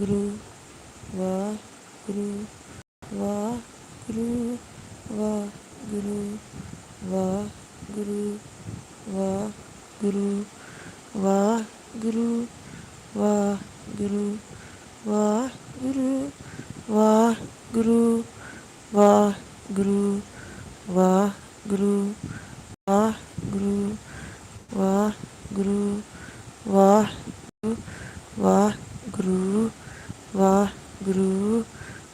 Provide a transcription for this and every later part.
Guru Waheguru Waheguru Waheguru Waheguru Waheguru Waheguru Waheguru Waheguru Waheguru Waheguru Waheguru Waheguru Waheguru Waheguru Waheguru Waheguru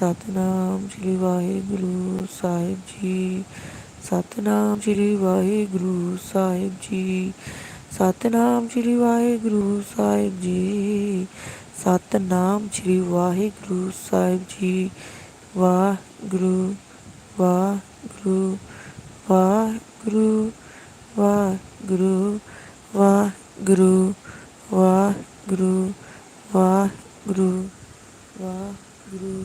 Satnam Sri Waheguru Sahib ji. Satnam Sri Waheguru Sahib ji. Satnam Sri Waheguru Sahib ji. Satnam Sri Waheguru Sahib ji. Waheguru Waheguru Waheguru Waheguru Waheguru Waheguru Waheguru Waheguru.